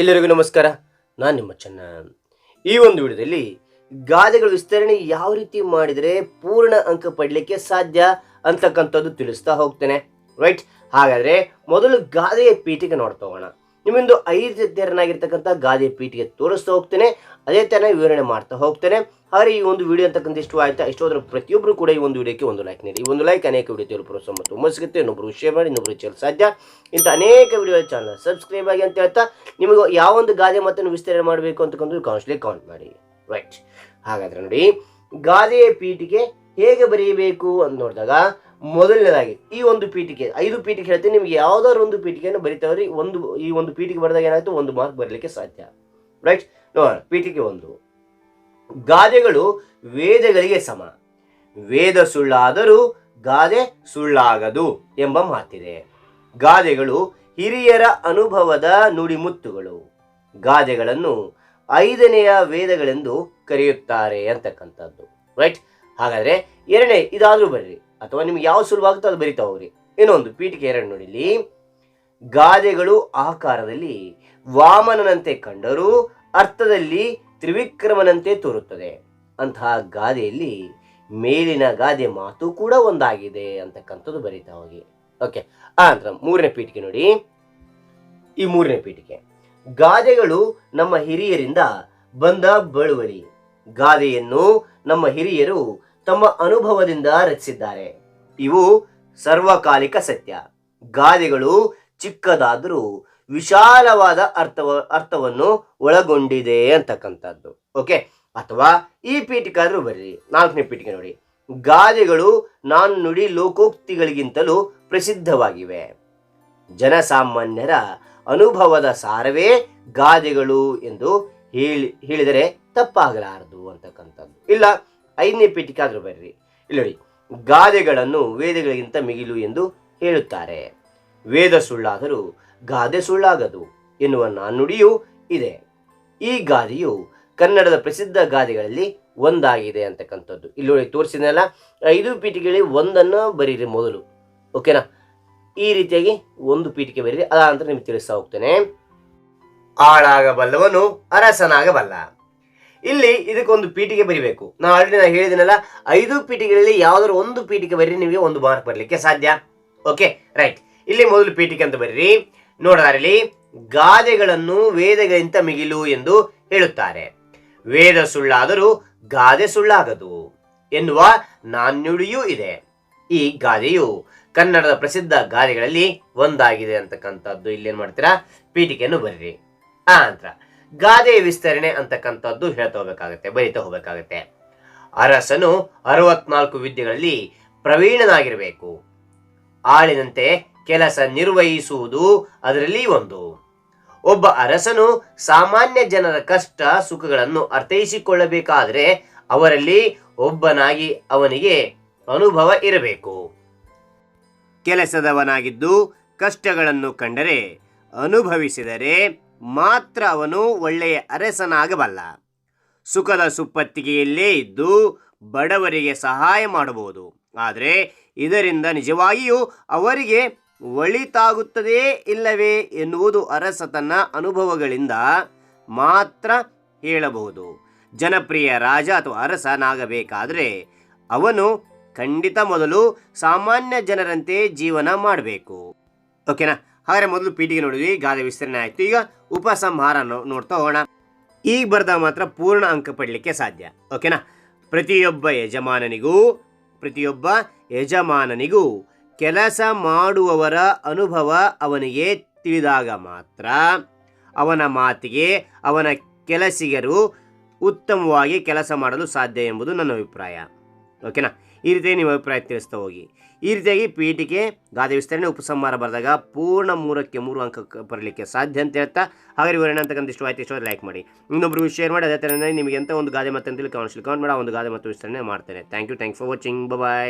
ಎಲ್ಲರಿಗೂ ನಮಸ್ಕಾರ. ನಾನು ನಿಮ್ಮ ಚೆನ್ನ ಈ ಒಂದು ವಿಡಿಯೋದಲ್ಲಿ ಗಾದೆಗಳ ವಿಸ್ತರಣೆ ಯಾವ ರೀತಿ ಮಾಡಿದರೆ ಪೂರ್ಣ ಅಂಕ ಪಡಲಿಕ್ಕೆ ಸಾಧ್ಯ ಅಂತಕ್ಕಂಥದ್ದು ತಿಳಿಸ್ತಾ ಹೋಗ್ತೇನೆ. ರೈಟ್ ಹಾಗಾದರೆ ಮೊದಲು ಗಾದೆಯ ಪೀಠಿಗೆ ನೋಡ್ತಾ ಹೋಗೋಣ. ನಿಮ್ಮೊಂದು ಐದು ತೆರನಾಗಿರ್ತಕ್ಕಂಥ ಗಾದೆ ಪೀಠಿಗೆ ತೋರಿಸ್ತಾ ಹೋಗ್ತೇನೆ. ಅದೇ ಥರ ವಿವರಣೆ ಮಾಡ್ತಾ ಹೋಗ್ತೇನೆ. ಹಾಗೆ ಈ ಒಂದು ವಿಡಿಯೋ ಅಂತಕ್ಕಂಥ ಇಷ್ಟು ಆಯ್ತಾ? ಇಷ್ಟೋದ್ರ ಪ್ರತಿಯೊಬ್ಬರು ಕೂಡ ಈ ಒಂದು ವಿಡಿಯೋಕ್ಕೆ ಒಂದು ಲೈಕ್ ನೀಡಿ. ಈ ಒಂದು ಲೈಕ್ ಅನೇಕ ವಿಡಿಯೋ ಸಹ ಮತ್ತು ತುಂಬ ಸಿಗುತ್ತೆ ಇನ್ನೊಬ್ಬರು ಶೇರ್ ಮಾಡಿ ಇನ್ನೊಬ್ಬರು ಚಲ್ ಸಾಧ್ಯ. ಇಂಥ ಅನೇಕ ವಿಡಿಯೋ ಚಾನಲ್ ಸಬ್ಸ್ಕ್ರೈಬ್ ಆಗಿ ಅಂತ ಹೇಳ್ತಾ, ನಿಮಗೆ ಯಾವ ಒಂದು ಗಾದೆ ಮತ್ತನ್ನು ವಿಸ್ತರಣೆ ಮಾಡಬೇಕು ಅಂತಕ್ಕಂಥ ಕೌನ್ಸಿಲಿ ಕೌಂಟ್ ಮಾಡಿ. ರೈಟ್. ಹಾಗಾದ್ರೆ ನೋಡಿ ಗಾದೆಯ ಪೀಠಿಗೆ ಹೇಗೆ ಬರೆಯಬೇಕು ಅಂತ ನೋಡಿದಾಗ ಮೊದಲನೇದಾಗಿ, ಈ ಒಂದು ಪೀಠಿಕೆ, ಐದು ಪೀಠಿಕೆ ಹೇಳ್ತೀನಿ, ನಿಮ್ಗೆ ಯಾವ್ದಾದ್ರು ಒಂದು ಪೀಠಿಕೆಯನ್ನು ಬರಿತಾವ್ರಿ, ಒಂದು, ಈ ಒಂದು ಪೀಠಿಗೆ ಬರೆದಾಗ ಏನಾಯ್ತು, ಒಂದು ಮಾರ್ಕ್ ಬರಲಿಕ್ಕೆ ಸಾಧ್ಯ. ರೈಟ್ ನೋಡೋಣ ಪೀಠಿಕೆ ಒಂದು. ಗಾದೆಗಳು ವೇದಗಳಿಗೆ ಸಮ. ವೇದ ಸುಳ್ಳಾದರೂ ಗಾದೆ ಸುಳ್ಳಾಗದು ಎಂಬ ಮಾತಿದೆ. ಗಾದೆಗಳು ಹಿರಿಯರ ಅನುಭವದ ನುಡಿಮುತ್ತುಗಳು. ಗಾದೆಗಳನ್ನು ಐದನೆಯ ವೇದಗಳೆಂದು ಕರೆಯುತ್ತಾರೆ ಅಂತಕ್ಕಂಥದ್ದು. ರೈಟ್ ಹಾಗಾದ್ರೆ, ಎರಡನೇ, ಇದಾದ್ರೂ ಬರ್ರಿ. ಅಥವಾ ನಿಮ್ಗೆ ಯಾವ ಸುಲಭಾಗುತ್ತೋ ಅದು ಬರಿತಾ ಹೋಗ್ರಿ ಇನ್ನೊಂದು, ಪೀಠಿಕೆ ಎರಡು ನೋಡಿಲಿ ಗಾದೆಗಳು ಆಕಾರದಲ್ಲಿ ವಾಮನನಂತೆ ಕಂಡರೂ ಅರ್ಥದಲ್ಲಿ ತ್ರಿವಿಕ್ರಮನಂತೆ ತೋರುತ್ತದೆ. ಅಂತಹ ಗಾದೆಯಲ್ಲಿ ಮೇಲಿನ ಗಾದೆ ಮಾತು ಕೂಡ ಒಂದಾಗಿದೆ ಅಂತಕ್ಕಂಥದ್ದು ಬರಿತಾ ಹೋಗಿ ಓಕೆ ಆ ನಂತರ ಮೂರನೇ ಪೀಠಿಕೆ ನೋಡಿ. ಈ ಮೂರನೇ ಪೀಠಿಕೆ. ಗಾದೆಗಳು ನಮ್ಮ ಹಿರಿಯರಿಂದ ಬಂದ ಬಳುವಳಿ. ಗಾದೆಯನ್ನು ನಮ್ಮ ಹಿರಿಯರು ತಮ್ಮ ಅನುಭವದಿಂದ ರಚಿಸಿದ್ದಾರೆ. ಇವು ಸರ್ವಕಾಲಿಕ ಸತ್ಯ. ಗಾದೆಗಳು ಚಿಕ್ಕದಾದರೂ ವಿಶಾಲವಾದ ಅರ್ಥವ, ಅರ್ಥವನ್ನು ಒಳಗೊಂಡಿದೆ ಅಂತಕ್ಕಂಥದ್ದು. ಓಕೆ? ಅಥವಾ ಈ ಪೀಠಿಕಾದ್ರೂ ಬರ್ರಿ ನಾಲ್ಕನೇ ಪೀಠಿಕೆ ನೋಡಿ. ಗಾದೆಗಳು ನಾನು ನುಡಿ ಲೋಕೋಕ್ತಿಗಳಿಗಿಂತಲೂ ಪ್ರಸಿದ್ಧವಾಗಿವೆ. ಜನಸಾಮಾನ್ಯರ ಅನುಭವದ ಸಾರವೇ ಗಾದೆಗಳು ಎಂದು ಹೇಳಿ, ಹೇಳಿದರೆ ತಪ್ಪಾಗಲಾರದು ಅಂತಕ್ಕಂಥದ್ದು. ಇಲ್ಲ ಐದನೇ ಪೀಠಿಕೆ ಆದ್ರೂ ಬರ್ರಿ. ಇಲ್ಲಿ ಗಾದೆಗಳನ್ನು ವೇದಗಳಿಗಿಂತ ಮಿಗಿಲು ಎಂದು ಹೇಳುತ್ತಾರೆ. ವೇದ ಸುಳ್ಳಾದರೂ ಗಾದೆ ಸುಳ್ಳಾಗದು ಎನ್ನುವ ನಾನುಡಿಯೂ ಇದೆ. ಈ ಗಾದೆಯು ಕನ್ನಡದ ಪ್ರಸಿದ್ಧ ಗಾದೆಗಳಲ್ಲಿ ಒಂದಾಗಿದೆ ಅಂತಕ್ಕಂಥದ್ದು. ಇಲ್ಲಿ ತೋರಿಸಿದ್ನಲ್ಲ, ಐದು ಪೀಠಿಕೆಗಳಲ್ಲಿ ಒಂದನ್ನು ಬರೀರಿ ಮೊದಲು. ಓಕೆನಾ? ಈ ರೀತಿಯಾಗಿ ಒಂದು ಪೀಠಿಕೆ ಬರೀರಿ. ಅದಾನಂತರ ನಿಮಗೆ ತಿಳಿಸ್ತಾ ಹೋಗ್ತೇನೆ. ಆಳಾಗಬಲ್ಲವನು ಅರಸನಾಗಬಲ್ಲ. ಇಲ್ಲಿ ಇದಕ್ಕೊಂದು ಪೀಠಿಗೆ ಬರಿಬೇಕು. ನಾನು ಆಲ್ರೆಡಿ ನಾನು ಹೇಳಿದಿನಲ್ಲ, ಐದು ಪೀಠಿಗೆಗಳಲ್ಲಿ ಯಾವ್ದಾದ್ರು ಒಂದು ಪೀಠಿಕೆ ಬರ್ರಿ ನಿಮಗೆ ಒಂದು ಮಾರ್ಕ್ ಬರಲಿಕ್ಕೆ ಸಾಧ್ಯ. ಓಕೆ ರೈಟ್ ಇಲ್ಲಿ ಮೊದಲು ಪೀಠಿಕೆ ಅಂತ ಬರೀರಿ. ನೋಡದಾರಲ್ಲಿ, ಗಾದೆಗಳನ್ನು ವೇದಗಳಿಂತ ಮಿಗಿಲು ಎಂದು ಹೇಳುತ್ತಾರೆ. ವೇದ ಸುಳ್ಳಾದರೂ ಗಾದೆ ಸುಳ್ಳಾಗದು ಎನ್ನುವ ನಾಣ್ಯುಡಿಯೂ ಇದೆ. ಈ ಗಾದೆಯು ಕನ್ನಡದ ಪ್ರಸಿದ್ಧ ಗಾದೆಗಳಲ್ಲಿ ಒಂದಾಗಿದೆ ಅಂತಕ್ಕಂಥದ್ದು. ಇಲ್ಲಿ ಏನ್ ಮಾಡ್ತೀರಾ? ಪೀಠಿಕೆಯನ್ನು ಬರೀರಿ. ಆ ನಂತರ ಗಾದೆಯ ವಿಸ್ತರಣೆ ಅಂತಕ್ಕಂಥದ್ದು ಹೇಳ್ತಾ ಹೋಗ್ಬೇಕಾಗತ್ತೆ, ಬರಿತಾ ಹೋಗ್ಬೇಕಾಗತ್ತೆ. ಅರಸನು ಅರವತ್ನಾಲ್ಕು ವಿದ್ಯೆಗಳಲ್ಲಿ ಪ್ರವೀಣನಾಗಿರಬೇಕು. ಆಳಿನಂತೆ ಕೆಲಸ ನಿರ್ವಹಿಸುವುದು ಅದರಲ್ಲಿ ಒಂದು. ಒಬ್ಬ ಅರಸನು ಸಾಮಾನ್ಯ ಜನರ ಕಷ್ಟ ಸುಖಗಳನ್ನು ಅರ್ಥೈಸಿಕೊಳ್ಳಬೇಕಾದರೆ ಅವರಲ್ಲಿ ಒಬ್ಬನಾಗಿ ಅವನಿಗೆ ಅನುಭವ ಇರಬೇಕು. ಕೆಲಸದವನಾಗಿದ್ದು ಕಷ್ಟಗಳನ್ನು ಕಂಡರೆ ಅನುಭವಿಸಿದರೆ ಮಾತ್ರ ಅವನು ಒಳ್ಳೆಯ ಅರಸನಾಗಬಲ್ಲ. ಸುಖದ ಸುಪ್ಪತ್ತಿಗೆಯಲ್ಲೇ ಇದ್ದು ಬಡವರಿಗೆ ಸಹಾಯ ಮಾಡಬಹುದು ಆದರೆ ಇದರಿಂದ ನಿಜವಾಗಿಯೂ ಅವರಿಗೆ ಒಳಿತಾಗುತ್ತದೆಯೇ ಇಲ್ಲವೇ ಎನ್ನುವುದು ಅರಸ ತನ್ನ ಅನುಭವಗಳಿಂದ ಮಾತ್ರ ಹೇಳಬಹುದು. ಜನಪ್ರಿಯ ರಾಜ ಅಥವಾ ಅರಸನಾಗಬೇಕಾದರೆ ಅವನು ಖಂಡಿತ ಮೊದಲು ಸಾಮಾನ್ಯ ಜನರಂತೆ ಜೀವನ ಮಾಡಬೇಕು. ಓಕೆನಾ? ಹಾಗಾದ್ರೆ ಮೊದಲು ಪೀಠಿಗೆ ನೋಡಿದ್ವಿ, ಗಾದೆ ವಿಸ್ತರಣೆ ಆಯಿತು. ಈಗ ಉಪಸಂಹಾರ ನೋಡ್ತಾ ಹೋಗೋಣ. ಈಗ ಬರೆದ ಮಾತ್ರ ಪೂರ್ಣ ಅಂಕ ಪಡಲಿಕ್ಕೆ ಸಾಧ್ಯ, ಓಕೆನಾ? ಪ್ರತಿಯೊಬ್ಬ ಯಜಮಾನನಿಗೂ ಪ್ರತಿಯೊಬ್ಬ ಯಜಮಾನನಿಗೂ ಕೆಲಸ ಮಾಡುವವರ ಅನುಭವ ಅವನಿಗೆ ತಿಳಿದಾಗ ಮಾತ್ರ ಅವನ ಮಾತಿಗೆ, ಅವನ ಕೆಲಸಿಗರು ಉತ್ತಮವಾಗಿ ಕೆಲಸ ಮಾಡಲು ಸಾಧ್ಯ ಎಂಬುದು ನನ್ನ ಅಭಿಪ್ರಾಯ. ಓಕೆನಾ? ಈ ರೀತಿ ನಿಮ್ಮ ಅಭಿಪ್ರಾಯ ತಿಳಿಸ್ತಾ ಹೋಗಿ. ಈ ರೀತಿಯಾಗಿ ಪೀಠಿಕೆ, ಗಾದೆ ವಿಸ್ತರಣೆ, ಉಪಸಂಹಾರ ಬರೆದಾಗ ಪೂರ್ಣ ಮೂರಕ್ಕೆ ಮೂರು ಅಂಕ ಬರಲಿಕ್ಕೆ ಸಾಧ್ಯ ಅಂತ ಹೇಳ್ತಾ ಹಾಗೆ ವಿವರಣೆ ಅಂತಕ್ಕಂಥ ಇಷ್ಟು ಆಯ್ತು ಇಷ್ಟೋ ಲೈಕ್ ಮಾಡಿ. ಇನ್ನೊಬ್ಬರು ಶೇರ್ ಮಾಡಿ, ಅದೇ ಥರ ನಿಮಗೆ ಎಂಥ ಒಂದು ಗಾದೆ ಮತ್ತೆ ಅಂತೇಳಿ ಕಮೆಂಟ್ಸ್ ಕಮೆಂಟ್ ಮಾಡಿ, ಆ ಒಂದು ಗಾದೆ ಮತ್ತು ವಿಸ್ತರಣೆ ಮಾಡ್ತೇನೆ. Thank you thank for watching bye